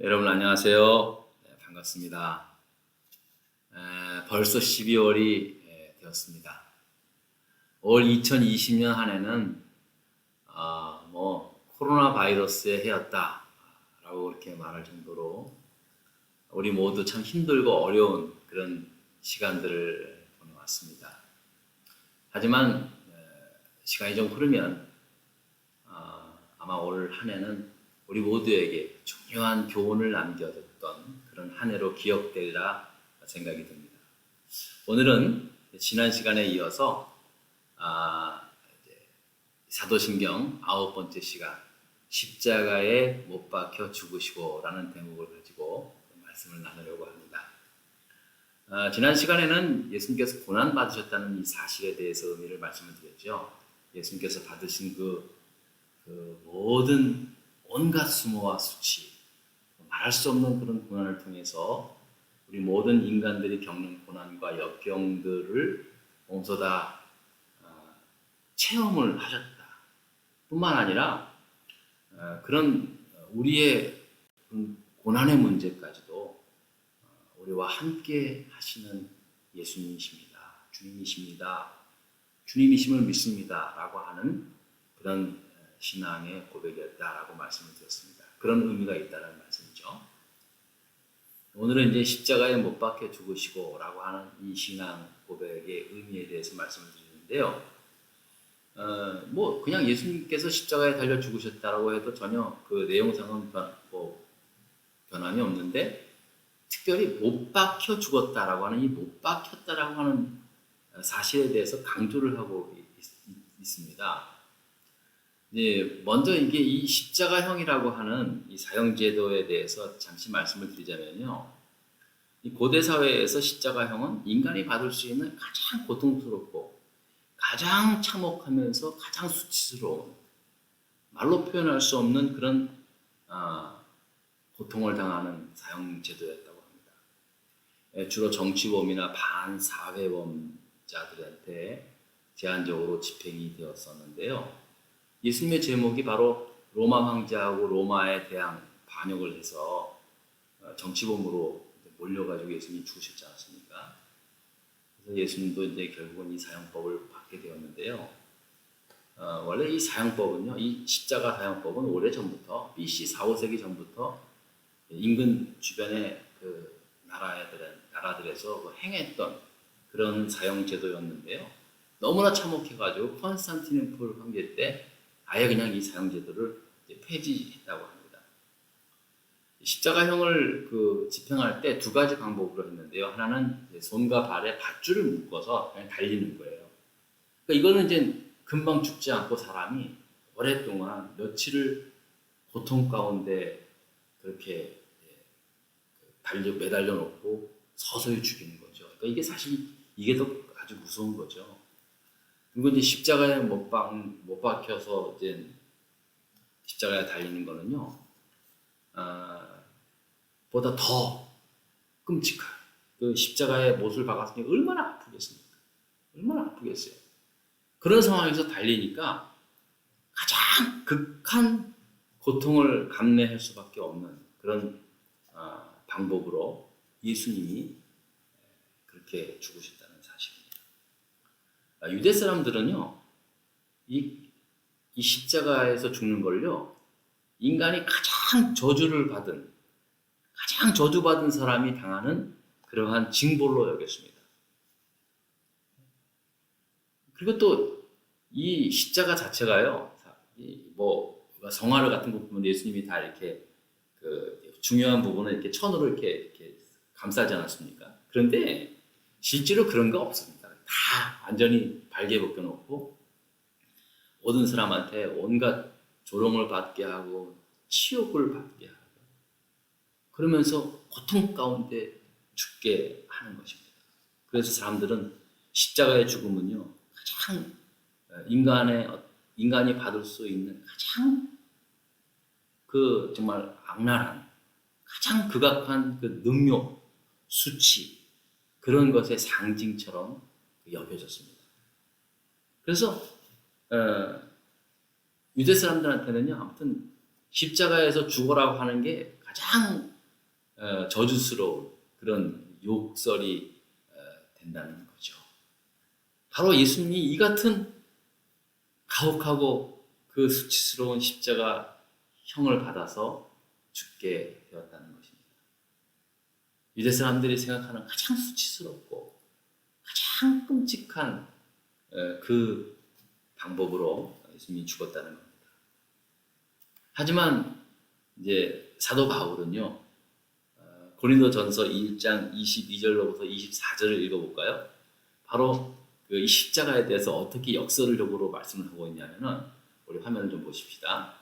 여러분 안녕하세요. 네, 반갑습니다. 에, 벌써 12월이 되었습니다. 올 2020년 한 해는 아, 뭐 코로나 바이러스의 해였다라고 그렇게 말할 정도로 우리 모두 참 힘들고 어려운 그런 시간들을 보내왔습니다. 하지만 에, 시간이 좀 흐르면 아, 아마 올 한 해는 우리 모두에게 중요한 교훈을 남겨뒀던 그런 한 해로 기억되리라 생각이 듭니다. 오늘은 지난 시간에 이어서 아, 사도신경 아홉 번째 시간 십자가에 못 박혀 죽으시고라는 대목을 가지고 말씀을 나누려고 합니다. 아, 지난 시간에는 예수님께서 고난 받으셨다는 이 사실에 대해서 의미를 말씀을 드렸죠. 예수님께서 받으신 그, 그 모든 온갖 수모와 수치, 말할 수 없는 그런 고난을 통해서 우리 모든 인간들이 겪는 고난과 역경들을 몸소 다 어, 체험을 하셨다. 뿐만 아니라 어, 그런 우리의 고난의 문제까지도 어, 우리와 함께 하시는 예수님이십니다. 주님이십니다. 주님이심을 믿습니다. 라고 하는 그런 신앙의 고백이었다라고 말씀을 드렸습니다. 그런 의미가 있다는 말씀이죠. 오늘은 이제 십자가에 못 박혀 죽으시고라고 하는 이 신앙 고백의 의미에 대해서 말씀을 드리는데요. 어, 뭐 그냥 예수님께서 십자가에 달려 죽으셨다라고 해도 전혀 그 내용상은 변, 뭐 변함이 없는데 특별히 못 박혀 죽었다라고 하는 이 못 박혔다라고 하는 사실에 대해서 강조를 하고 있, 있, 있습니다. 네, 먼저 이게 이 십자가형이라고 하는 이 사형제도에 대해서 잠시 말씀을 드리자면요. 이 고대 사회에서 십자가형은 인간이 받을 수 있는 가장 고통스럽고 가장 참혹하면서 가장 수치스러운 말로 표현할 수 없는 그런 아, 고통을 당하는 사형제도였다고 합니다. 예, 주로 정치범이나 반사회범자들한테 제한적으로 집행이 되었었는데요. 예수님의 제목이 바로 로마 황제하고 로마에 대한 반역을 해서 어, 정치범으로 몰려가지고 예수님이 죽으셨지 않습니까? 그래서 예수님도 이제 결국은 이 사형법을 받게 되었는데요. 어, 원래 이 사형법은요, 이 십자가 사형법은 오래 전부터 BC 4, 5세기 전부터 인근 주변의 그 나라들 나라들에서 그 행했던 그런 사형 제도였는데요. 너무나 참혹해가지고 콘스탄티노플 황제 때 아예 그냥 이 사형제도를 폐지했다고 합니다. 십자가형을 그 집행할 때 두 가지 방법으로 했는데요. 하나는 손과 발에 밧줄을 묶어서 그냥 달리는 거예요. 그러니까 이거는 이제 금방 죽지 않고 사람이 오랫동안 며칠을 고통 가운데 그렇게 달려 매달려 놓고 서서히 죽이는 거죠. 그러니까 이게 사실 이게 더 아주 무서운 거죠. 그리고 이제 십자가에 못, 박, 못 박혀서 이제 십자가에 달리는 거는요, 아, 보다 더 끔찍한 그 십자가에 못을 박았으니 얼마나 아프겠습니까? 얼마나 아프겠어요. 그런 상황에서 달리니까 가장 극한 고통을 감내할 수밖에 없는 그런 아, 방법으로 예수님이 그렇게 죽으셨다. 아, 유대 사람들은요, 이, 이 십자가에서 죽는 걸요, 인간이 가장 저주를 받은, 가장 저주받은 사람이 당하는 그러한 징벌로 여겼습니다. 그리고 또 이 십자가 자체가요, 뭐 성화를 같은 거 보면 예수님이 다 이렇게 그 중요한 부분을 이렇게 천으로 이렇게, 이렇게 감싸지 않았습니까? 그런데 실제로 그런 거 없습니다. 다 완전히 발개 벗겨놓고 모든 사람한테 온갖 조롱을 받게 하고 치욕을 받게 하고 그러면서 고통 가운데 죽게 하는 것입니다. 그래서 사람들은 십자가의 죽음은요 가장 인간의 인간이 받을 수 있는 가장 그 정말 악랄한 가장 극악한 그 능욕 수치 그런 것의 상징처럼 여겨졌습니다. 그래서 어, 유대 사람들한테는요, 아무튼 십자가에서 죽어라고 하는 게 가장 어, 저주스러운 그런 욕설이 어, 된다는 거죠. 바로 예수님이 이 같은 가혹하고 그 수치스러운 십자가 형을 받아서 죽게 되었다는 것입니다. 유대 사람들이 생각하는 가장 수치스럽고 가장 끔찍한 어, 그 방법으로 예수님이 죽었다는 겁니다. 하지만 이제 사도 바울은요 어, 고린도전서 1장 22절로부터 24절을 읽어볼까요? 바로 그이 십자가에 대해서 어떻게 역설적으로 말씀을 하고 있냐면은 우리 화면을 좀 보십시다.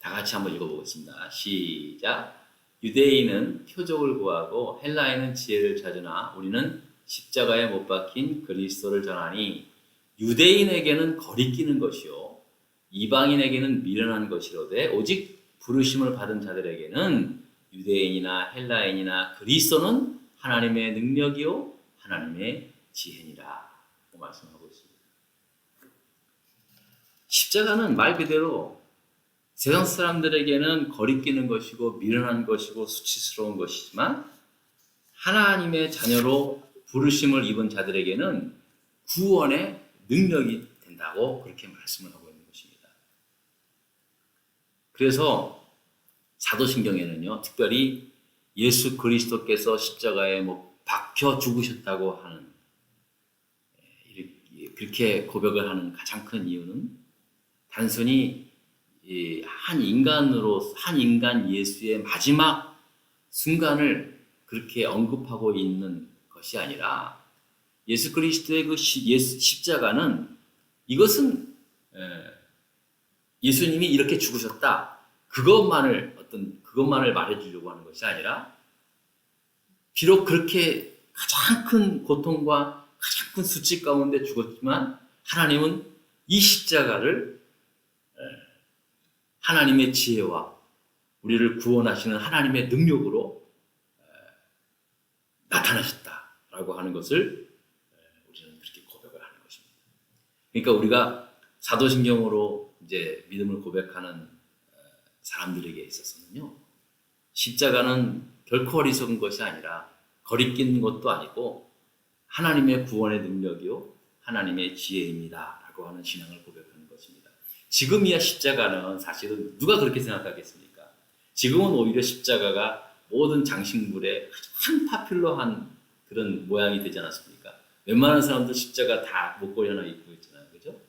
다 같이 한번 읽어보겠습니다. 시작. 유대인은 표적을 구하고 헬라인은 지혜를 찾으나 우리는 십자가에 못 박힌 그리스도를 전하니 유대인에게는 거리끼는 것이요 이방인에게는 미련한 것이로되 오직 부르심을 받은 자들에게는 유대인이나 헬라인이나 그리스도는 하나님의 능력이요 하나님의 지혜니라 고 말씀하고 있습니다. 십자가는 말 그대로 세상 사람들에게는 거리끼는 것이고 미련한 것이고 수치스러운 것이지만 하나님의 자녀로 부르심을 입은 자들에게는 구원의 능력이 된다고 그렇게 말씀을 하고 있는 것입니다. 그래서 사도신경에는요, 특별히 예수 그리스도께서 십자가에 뭐 박혀 죽으셨다고 하는 예, 그렇게 고백을 하는 가장 큰 이유는 단순히 한 인간으로 한 인간 예수의 마지막 순간을 그렇게 언급하고 있는 것이 아니라 예수 그리스도의 그 예수 십자가는 이것은 예수님이 이렇게 죽으셨다. 그것만을 어떤 그것만을 말해주려고 하는 것이 아니라 비록 그렇게 가장 큰 고통과 가장 큰 수치 가운데 죽었지만 하나님은 이 십자가를 하나님의 지혜와 우리를 구원하시는 하나님의 능력으로 나타나셨다라고 하는 것을 우리는 그렇게 고백을 하는 것입니다. 그러니까 우리가 사도신경으로 이제 믿음을 고백하는 사람들에게 있어서는요, 십자가는 결코 어리석은 것이 아니라 거리낀 것도 아니고 하나님의 구원의 능력이요, 하나님의 지혜입니다라고 하는 신앙을 것입니다. 지금이야 십자가는 사실은 누가 그렇게 생각하겠습니까? 지금은 오히려 십자가가 모든 장식물의 가장 파퓰러한 그런 모양이 되지 않았습니까? 웬만한 사람들 십자가 다 목걸이 하나 입고 있잖아요. 그죠?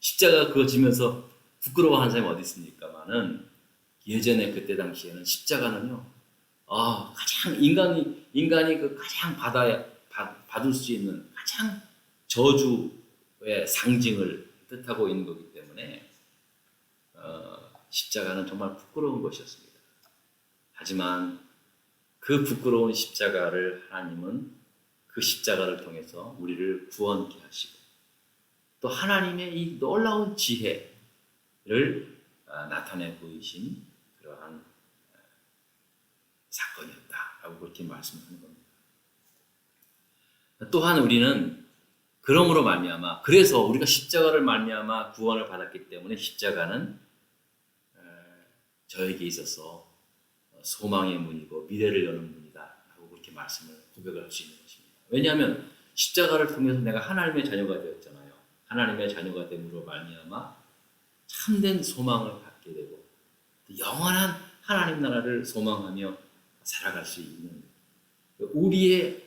십자가 그거 지면서 부끄러워하는 사람이 어디 있습니까만은 예전에 그때 당시에는 십자가는요, 아, 가장 인간이, 인간이 그 가장 받아야, 받, 받을 수 있는 가장 저주의 상징을 뜻하고 있는 거기 어, 십자가는 정말 부끄러운 것이었습니다. 하지만 그 부끄러운 십자가를 하나님은 그 십자가를 통해서 우리를 구원케 하시고 또 하나님의 이 놀라운 지혜를 아, 나타내 보이신 그러한 아, 사건이었다라고 그렇게 말씀하는 겁니다. 또한 우리는 그러므로 말미암아 그래서 우리가 십자가를 말미암아 구원을 받았기 때문에 십자가는 저에게 있어서 소망의 문이고 미래를 여는 문이다 라고 그렇게 말씀을 고백을 할 수 있는 것입니다. 왜냐하면 십자가를 통해서 내가 하나님의 자녀가 되었잖아요. 하나님의 자녀가 됨으로 말미암아 참된 소망을 갖게 되고 영원한 하나님 나라를 소망하며 살아갈 수 있는 우리의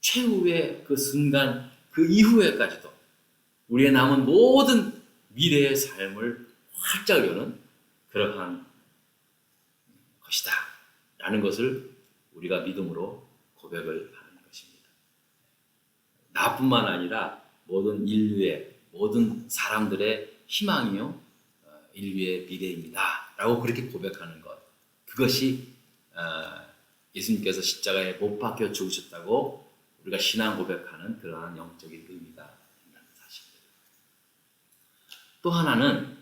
최후의 그 순간 그 이후에까지도 우리의 남은 모든 미래의 삶을 활짝 여는 그러한 것이다. 라는 것을 우리가 믿음으로 고백을 하는 것입니다. 나뿐만 아니라 모든 인류의, 모든 사람들의 희망이요, 어, 인류의 미래입니다. 라고 그렇게 고백하는 것. 그것이 어, 예수님께서 십자가에 못 박혀 죽으셨다고 우리가 신앙 고백하는 그러한 영적인 사실입니다. 또 하나는 어,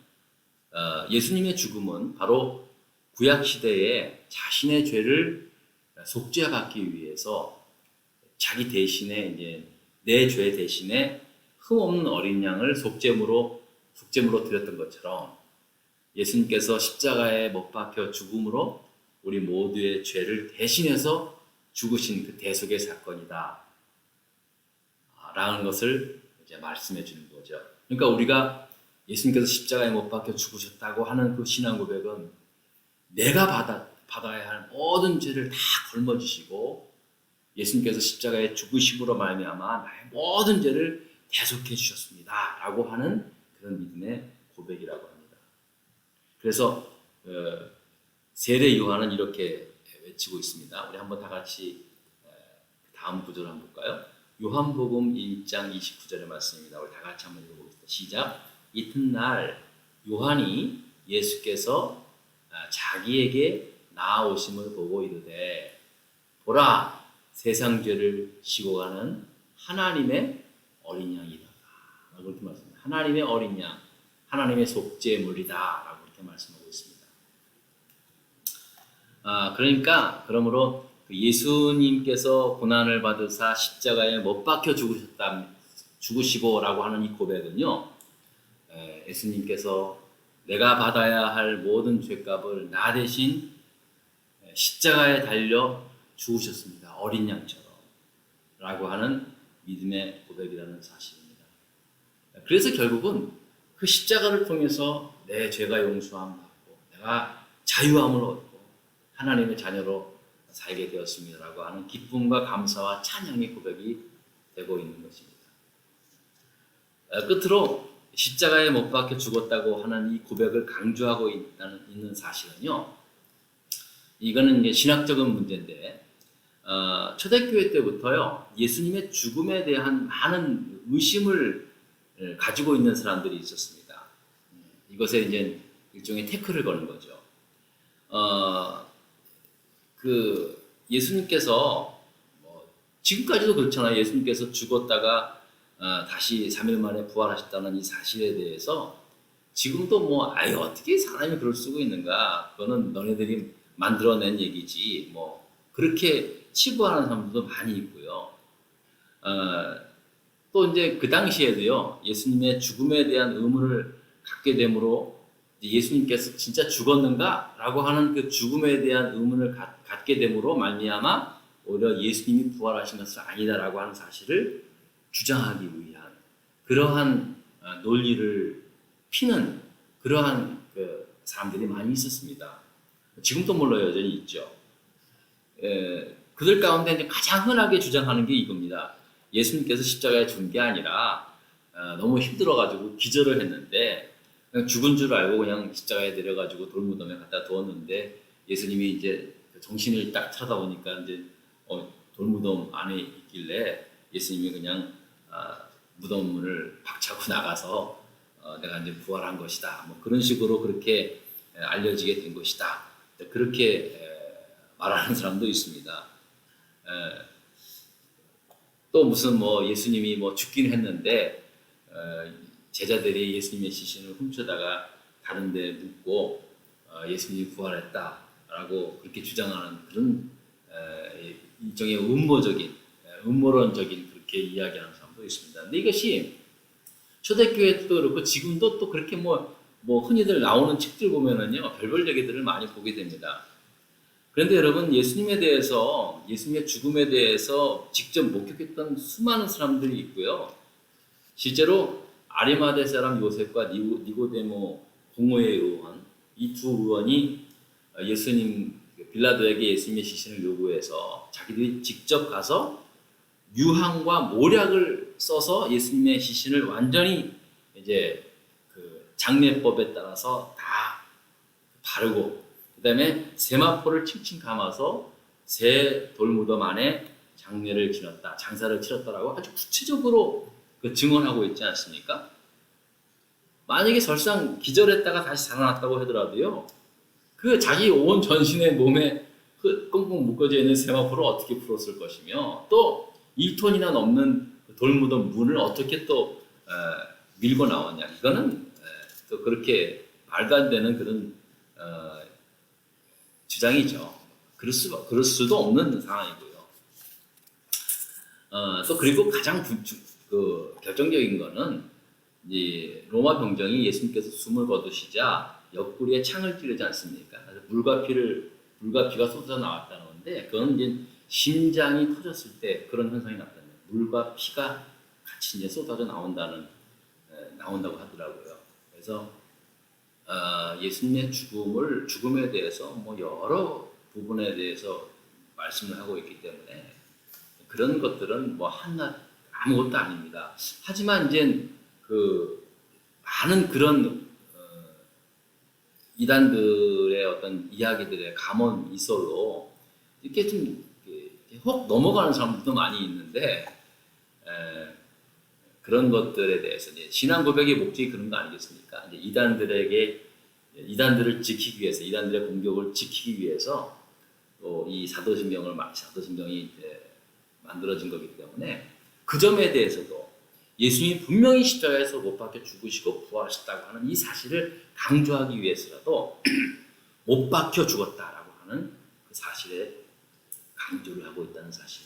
예수님의 죽음은 바로 구약 시대에 자신의 죄를 속죄받기 위해서 자기 대신에 이제 내 죄 대신에 흠없는 어린 양을 속죄물로 속죄물로 드렸던 것처럼 예수님께서 십자가에 못 박혀 죽음으로 우리 모두의 죄를 대신해서 죽으신 그 대속의 사건이다. 아, 라는 것을 이제 말씀해 주는 거죠. 그러니까 우리가 예수님께서 십자가에 못 박혀 죽으셨다고 하는 그 신앙 고백은 내가 받아, 받아야 할 모든 죄를 다 걸머지시고 예수님께서 십자가에 죽으심으로 말미암아 나의 모든 죄를 대속해 주셨습니다 라고 하는 그런 믿음의 고백이라고 합니다. 그래서 어, 세례 요한은 이렇게 외치고 있습니다. 우리 한번 다 같이 에, 다음 구절을 한번 볼까요? 요한복음 1장 29절의 말씀입니다. 우리 다 같이 한번 읽어보겠습니다. 시작. 이튿날 요한이 예수께서 아, 자기에게 나아오심을 보고 이르되 보라 세상 죄를 지고 가는 하나님의 어린 양이다. 라고 이렇게 말씀합니다. 하나님의 어린 양, 하나님의 속죄물이다. 라고 이렇게 말씀하고 있습니다. 아, 그러니까 그러므로 그 예수님께서 고난을 받으사 십자가에 못 박혀 죽으셨다, 죽으시고 라고 하는 이 고백은요, 에, 예수님께서 내가 받아야 할 모든 죄값을 나 대신 십자가에 달려 죽으셨습니다. 어린 양처럼. 라고 하는 믿음의 고백이라는 사실입니다. 그래서 결국은 그 십자가를 통해서 내 죄가 용서함 받고 내가 자유함을 얻고 하나님의 자녀로 살게 되었습니다라고 하는 기쁨과 감사와 찬양의 고백이 되고 있는 것입니다. 어, 끝으로 십자가에 못 박혀 죽었다고 하는 이 고백을 강조하고 있다는, 있는 사실은요. 이거는 이제 신학적인 문제인데 어, 초대교회 때부터요 예수님의 죽음에 대한 많은 의심을 예, 가지고 있는 사람들이 있었습니다. 예, 이것에 이제 일종의 태클을 거는 거죠. 어, 그 예수님께서 뭐 지금까지도 그렇잖아요. 예수님께서 죽었다가 어, 다시 3일 만에 부활하셨다는 이 사실에 대해서 지금도 뭐 아유 어떻게 사람이 그럴 수가 있는가? 그거는 너네들이 만들어낸 얘기지. 뭐 그렇게 치부하는 사람들도 많이 있고요. 어, 또 이제 그 당시에도요 예수님의 죽음에 대한 의문을 갖게 되므로 예수님께서 진짜 죽었는가라고 하는 그 죽음에 대한 의문을 갖, 갖게 되므로 말미암아 오히려 예수님이 부활하신 것은 아니다라고 하는 사실을 주장하기 위한 그러한 어, 논리를 피는 그러한 그 사람들이 많이 있었습니다. 지금도 물론 여전히 있죠. 에, 그들 가운데 이제 가장 흔하게 주장하는 게 이겁니다. 예수님께서 십자가에 죽은 게 아니라 어, 너무 힘들어가지고 기절을 했는데 죽은 줄 알고 그냥 십자가에 내려가지고 돌무덤에 갖다 두었는데 예수님이 이제 정신을 딱 차다 보니까 이제 어, 돌무덤 안에 있길래 예수님이 그냥 아, 무덤 문을 박차고 나가서 어, 내가 이제 부활한 것이다. 뭐 그런 식으로 그렇게 에, 알려지게 된 것이다. 그렇게 에, 말하는 사람도 있습니다. 에, 또 무슨 뭐 예수님이 뭐 죽긴 했는데 어, 제자들이 예수님의 시신을 훔쳐다가 다른데 묻고 어, 예수님이 부활했다라고 그렇게 주장하는 그런 에, 일종의 음모적인 에, 음모론적인 그렇게 이야기하는 있습니다. 근데 이것이 초대교회도 그렇고 지금도 또 그렇게 뭐, 뭐 흔히들 나오는 책들 보면은요 별별 얘기들을 많이 보게 됩니다. 그런데 여러분 예수님에 대해서 예수님의 죽음에 대해서 직접 목격했던 수많은 사람들이 있고요. 실제로 아리마대 사람 요셉과 니고, 니고데모 공호에 의원 이 두 의원이 예수님 빌라도에게 예수님의 시신을 요구해서 자기들이 직접 가서 유황과 모략을 써서 예수님의 시신을 완전히 이제 그 장례법에 따라서 다 바르고 그다음에 세마포를 칭칭 감아서 새 돌무덤 안에 장례를 지냈다, 장사를 치렀다라고 아주 구체적으로 그 증언하고 있지 않습니까? 만약에 설상 기절했다가 다시 살아났다고 하더라도요, 그 자기 온 전신의 몸에 그 꽁꽁 묶어져 있는 세마포를 어떻게 풀었을 것이며 또 1톤이나 넘는 그 돌무덤 문을 어떻게 또 에, 밀고 나왔냐 이거는 에, 또 그렇게 말도 안 되는 그런 어, 주장이죠. 그럴 수 그럴 수도 없는 상황이고요. 어, 또 그리고 가장 부, 주, 그 결정적인 거는 이 로마 병정이 예수님께서 숨을 거두시자 옆구리에 창을 찌르지 않습니까? 물과 피를 물과 피가 쏟아져 나왔다는 건데 그건 이제 심장이 터졌을 때 그런 현상이 나타나요. 물과 피가 같이 이제 쏟아져 나온다는 에, 나온다고 하더라고요. 그래서 어, 예수님의 죽음을 죽음에 대해서 뭐 여러 부분에 대해서 말씀을 하고 있기 때문에 그런 것들은 뭐 하나 아무것도 아닙니다. 하지만 이제 그 많은 그런 어, 이단들의 어떤 이야기들의 감언 이설로 이렇게 좀 혹 넘어가는 사람들도 많이 있는데 에, 그런 것들에 대해서 이제 신앙 고백의 목적이 그런 거 아니겠습니까? 이제 이단들에게 이단들을 지키기 위해서 이단들의 공격을 지키기 위해서 또 이 사도신경을 마- 사도신경이 만들어진 거기 때문에 그 점에 대해서도 예수님이 분명히 십자가에서 못 박혀 죽으시고 부활하셨다고 하는 이 사실을 강조하기 위해서라도 못 박혀 죽었다라고 하는 그 사실에 강조를 하고 있다는 사실입니다.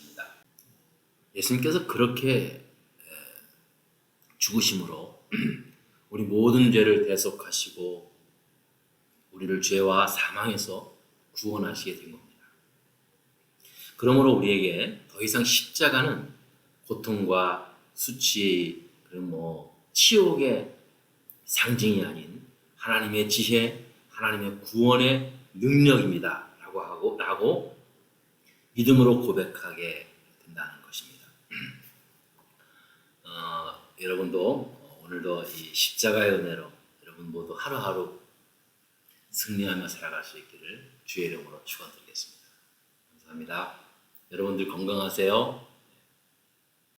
예수님께서 그렇게 에, 죽으심으로 우리 모든 죄를 대속하시고 우리를 죄와 사망에서 구원하시게 된 겁니다. 그러므로 우리에게 더 이상 십자가는 고통과 수치 그리고 뭐 치욕의 상징이 아닌 하나님의 지혜, 하나님의 구원의 능력입니다 라고 하고 라고 믿음으로 고백하게 된다는 것입니다. 어, 여러분도 오늘도 이 십자가의 은혜로 여러분 모두 하루하루 승리하며 살아갈 수 있기를 주의 이름으로 축원드리겠습니다. 감사합니다. 여러분들 건강하세요.